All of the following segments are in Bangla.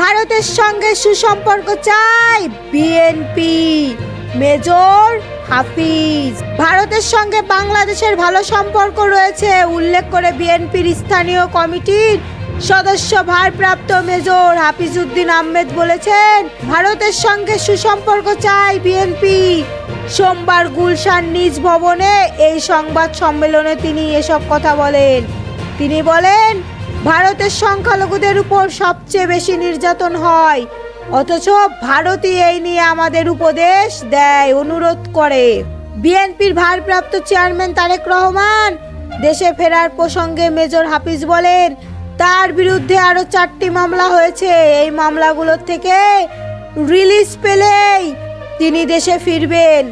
ভারতের সঙ্গে সুসম্পর্ক চাই বিএনপি মেজর হাফিজ। ভারতের সঙ্গে বাংলাদেশের ভালো সম্পর্ক রয়েছে, উল্লেখ করে বিএনপির স্থানীয় কমিটির সদস্য ভারপ্রাপ্ত মেজর হাফিজউদ্দিন আহমেদ বলেছেন, ভারতের সঙ্গে সুসম্পর্ক চাই বিএনপি সোমবার গুলশান নিজ ভবনে এই সংবাদ সম্মেলনে তিনি এসব কথা বলেন। তিনি বলেন ভারতের সংখ্যালঘুদের উপর সবচেয়ে বেশি নির্যাতন হয়। অথচ ভারতই এই নিয়ে আমাদের উপদেশ দেয়, অনুরোধ করে। বিএনপির ভারপ্রাপ্ত চেয়ারম্যান তারেক রহমান দেশে ফেরার প্রসঙ্গে মেজর হাফিজ বলেন, তার বিরুদ্ধে আরও চারটি মামলা হয়েছে। এই মামলাগুলোর থেকে রিলিজ পেলেই তিনি দেশে ফিরবেন।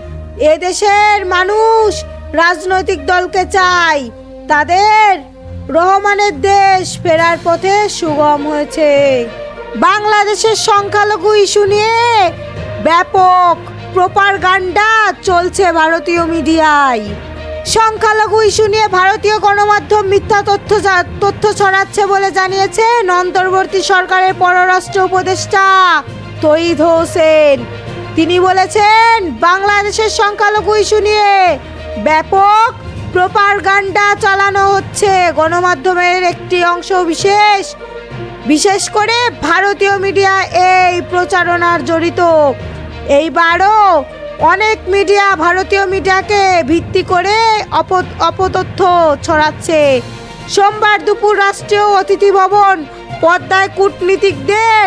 এ দেশের মানুষ রাজনৈতিক দলকে চায়। তাদের রহমানের দেশ ফেরার পথে সুগম হয়েছে। বাংলাদেশের সংখ্যালঘু ইস্যু নিয়ে ব্যাপক প্রপারগান্ডা চলছে ভারতীয় মিডিয়ায়। সংখ্যালঘু ইস্যু নিয়ে ভারতীয় গণমাধ্যম মিথ্যা তথ্য তথ্য ছড়াচ্ছে বলে জানিয়েছেন অন্তর্বর্তী সরকারের পররাষ্ট্র উপদেষ্টা তৈদ হোসেন। তিনি বলেছেন, বাংলাদেশের সংখ্যালঘু ইস্যু নিয়ে ব্যাপক প্রপারগান্ডা চালানো হচ্ছে। গণমাধ্যমের একটি অংশ বিশেষ। বিশেষ করে ভারতীয় মিডিয়া এই প্রচারণার জড়িত। এইবারও অনেক মিডিয়া ভারতীয় মিডিয়াকে ভিত্তি করে অপ অপতথ্য ছড়াচ্ছে। সোমবার দুপুর রাষ্ট্রীয় অতিথি ভবন পদ্মায় কূটনীতিকদের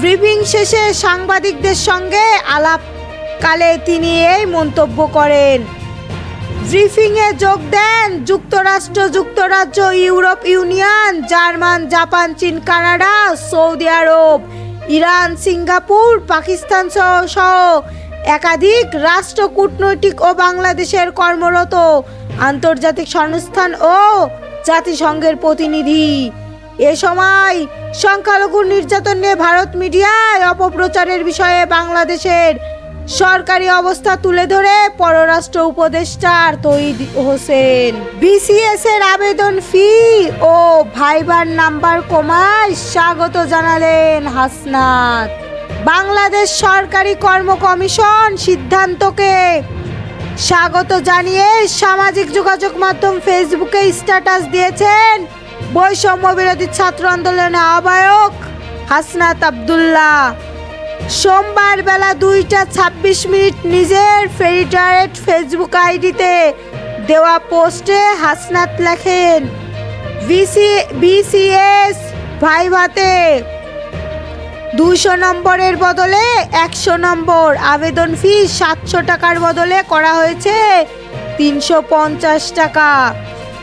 ব্রিফিং শেষে সাংবাদিকদের সঙ্গে আলাপকালে তিনি এই মন্তব্য করেন। ব্রিফিংয়ে যোগ দেন যুক্তরাষ্ট্র, যুক্তরাজ্য, ইউরোপ ইউনিয়ন, জার্মান, জাপান, চীন, Canada, Saudi Arab, Iran, Singapore, Pakistan সহ সহ একাধিক রাষ্ট্র, কূটনৈতিক ও বাংলাদেশের কর্মরত আন্তর্জাতিক সংস্থান ও জাতিসংঘের প্রতিনিধি। এ সময় সংখ্যালঘু নির্যাতন নিয়ে ভারত মিডিয়ায় অপপ্রচারের বিষয়ে বাংলাদেশের সরকারি অবস্থা তুলে ধরে পররাষ্ট্র উপদেষ্টার তৈদ হোসেন। বিসিএস এর আবেদন ফি ও ভাইবার নাম্বার কমায় স্বাগত জানালেন হাসনাত। বাংলাদেশ সরকারি কর্ম কমিশন সিদ্ধান্তকে স্বাগত জানিয়ে সামাজিক যোগাযোগ মাধ্যম ফেসবুকে স্ট্যাটাস দিয়েছেন বৈষম্য বিরোধী ছাত্র আন্দোলনের আহ্বায়ক হাসনাত আব্দুল্লাহ। সোমবার বেলা দুইটা ছাব্বিশ মিনিট নিজের ফেরিটারেট ফেসবুক আইডিতে দেওয়া পোস্টে হাসনাত লেখেন বিসি বিসিএস ভাইভাতে দুশো নম্বরের বদলে একশো নম্বর। আবেদন ফি সাতশো টাকার বদলে করা হয়েছে তিনশো পঞ্চাশ টাকা।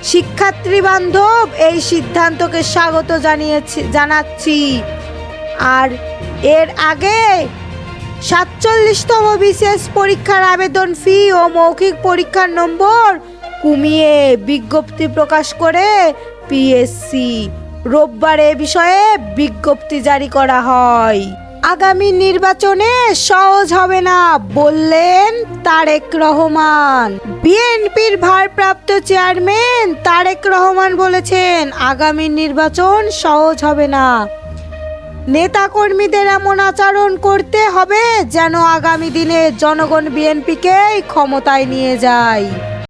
শিক্ষার্থী বান্ধব এই সিদ্ধান্তকে স্বাগত জানিয়েছি, জানাচ্ছি। আর এর আগে সাতচল্লিশতম বিশেষ পরীক্ষার আবেদন ফি ও মৌখিক পরীক্ষার নম্বর কমিয়ে বিজ্ঞপ্তি প্রকাশ করে পিএসসি। রোববার এ বিষয়ে বিজ্ঞপ্তি জারি করা হয়। আগামী নির্বাচনে সহজ হবে না বললেন তারেক রহমান। বিএনপির ভারপ্রাপ্ত চেয়ারম্যান তারেক রহমান বলেছেন, আগামী নির্বাচন সহজ হবে না। নেতাকর্মীদের এমন আচরণ করতে হবে যেন আগামী দিনে জনগণ বিএনপিকেই ক্ষমতায় নিয়ে যায়।